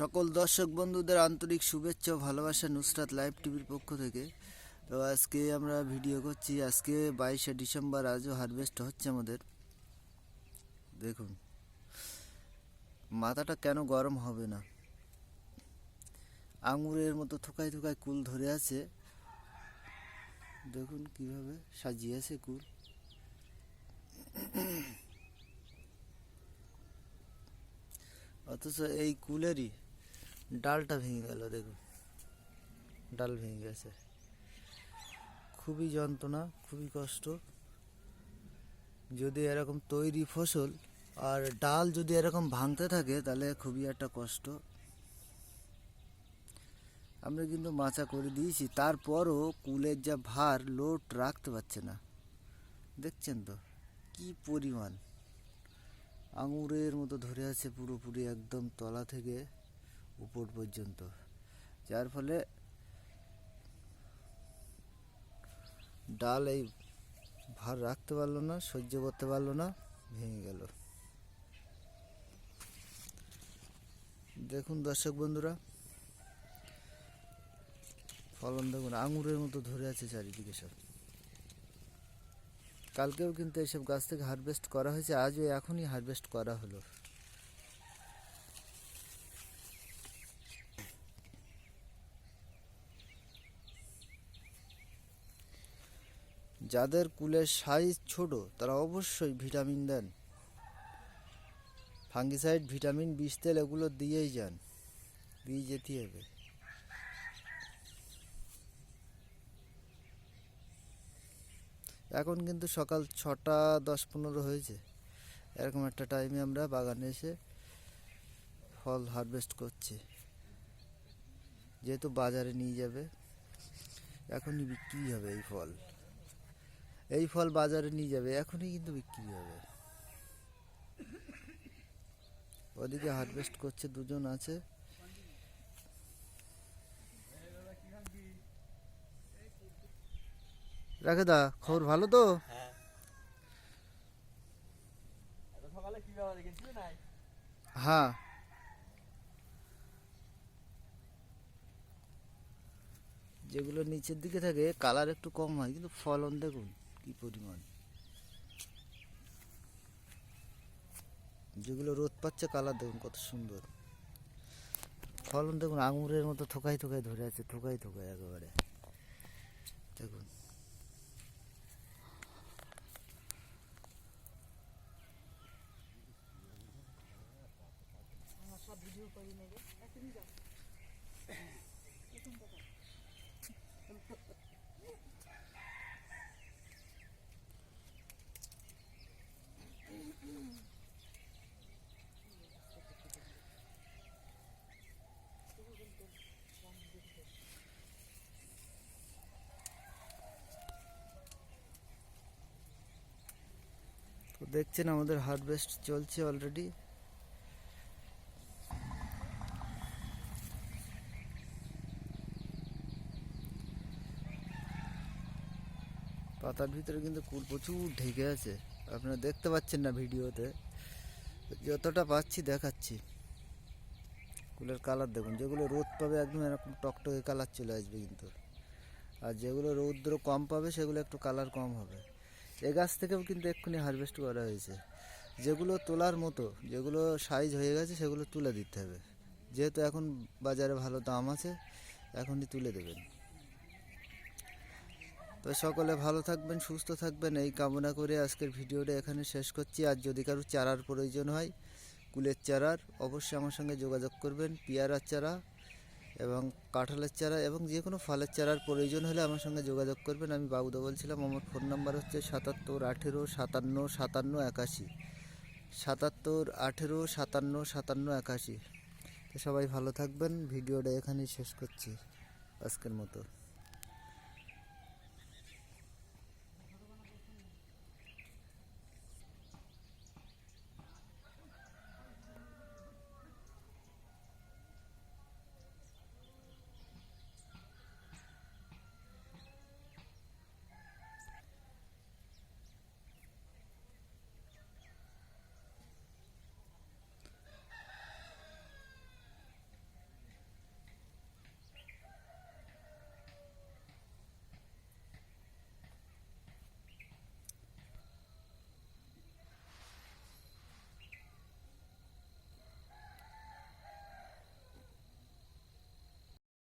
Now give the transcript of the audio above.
সকল দর্শক বন্ধুদের আন্তরিক শুভেচ্ছা ভালোবাসা নুসরাত লাইভ টিভির পক্ষ থেকে। তো আজকে আমরা ভিডিও করছি, আজকে বাইশে ডিসেম্বর, আজও হারভেস্ট হচ্ছে আমাদের। দেখুন, মাথাটা কেন গরম হবে না? আঙুরের মতো থোকায় থোকায় কুল ধরে আছে। দেখুন কীভাবে সাজিয়েছে কুল। অথচ এই কুলেরই ডালটা ভেঙে গেল, দেখুন। ডাল ভেঙে গেছে। খুবই যন্ত্রণা, খুবই কষ্ট। যদি এরকম তৈরি ফসল আর ডাল যদি এরকম ভাঙতে থাকে, তাহলে খুবই একটা কষ্ট। আমরা কিন্তু মাচা করে দিয়েছি, তারপরও কুলের যা ভার, লোড রাখতে পারছে না। দেখছেন তো, কি পরিমাণ। আঙুরের মতো ধরে আছে পুরোপুরি একদম তলা থেকে। উপর পর্যন্ত। যার ফলে ডাল এই ভার রাখতে পারল না, সহ্য করতে পারল না, ভেঙে গেল। দেখুন দর্শক বন্ধুরা, ফলন দেখুন, আঙুরের মতো ধরে আছে চারিদিকে সব। কালকেও কিন্তু এইসব গাছ থেকে হারভেস্ট করা হয়েছে, আজও এখনই হারভেস্ট করা হলো। যাদের কুলের সাইজ ছোট, তারা অবশ্যই ভিটামিন দেন। ফাঙ্গিসাইড ভিটামিন বিষ তেল এগুলো দিয়েই যান। দিয়ে যেতে হবে এখন কিন্তু সকাল ছটা দশ পনেরো হয়েছে। এরকম একটা টাইমে আমরা বাগানে এসে ফল হারভেস্ট করছি। যেহেতু বাজারে নিয়ে যাবে, এখনই বিক্রি হবে এই ফল। এই ফল বাজারে নিয়ে যাবে এখনই কিন্তু বিক্রি হবে। ওদিকে হারভেস্ট করছে দুজন আছে। রাখে দা খবর ভালো তো? হ্যাঁ। হ্যাঁ। যেগুলো নিচের দিকে থাকে কালার একটু কম হয় কিন্তু ফলন দেখুন। কি পরিমাণ যেগুলো রোদ পাচ্ছে, কালার দেখুন কত সুন্দর। ফলন দেখুন, আঙুরের মতো থোকাই থোকাই ধরে আছে থোকাই থোকাই একেবারে। দেখুন। দেখছেন আমাদের হারভেস্ট চলছে অলরেডি পাতার ভিতরে কিন্তু কুল প্রচুর ঢেকে আছে। আপনারা দেখতে পাচ্ছেন না ভিডিওতে। যতটা পাচ্ছি দেখাচ্ছি। কুলের কালার দেখুন, যেগুলো রোদ পাবে একদম এরকম টকটকে কালার চলে আসবে কিন্তু। আর যেগুলো রৌদ্র কম পাবে, সেগুলো একটু কালার কম হবে। এ গাছ থেকেও কিন্তু এক্ষুনি হারভেস্ট করা হয়েছে। যেগুলো তোলার মতো, যেগুলো সাইজ হয়ে গেছে, সেগুলো তুলে দিতে হবে। যেহেতু এখন বাজারে ভালো দাম আছে, এখনই তুলে দেবেন। তো সকলে ভালো থাকবেন, সুস্থ থাকবেন। এই কামনা করে আজকের ভিডিওটা এখানে শেষ করছি। আর যদি কারও চারার প্রয়োজন হয়, কুলের চারার, অবশ্যই আমার সঙ্গে যোগাযোগ করবেন। পেয়ারার চারা এবং কাঁঠালের চারা এবং যে কোনো ফলের চারার প্রয়োজন হলে আমার সঙ্গে যোগাযোগ করবেন। আমি বাবুদা বলছিলাম, আমার ফোন নাম্বার হচ্ছে সাতাত্তর আঠেরো সাতান্ন সাতান্ন একাশি। সাতাত্তর আঠেরো সাতান্ন সাতান্ন একাশি। তো সবাই ভালো থাকবেন। ভিডিওটা এখানেই শেষ করছি। আজকের মতো।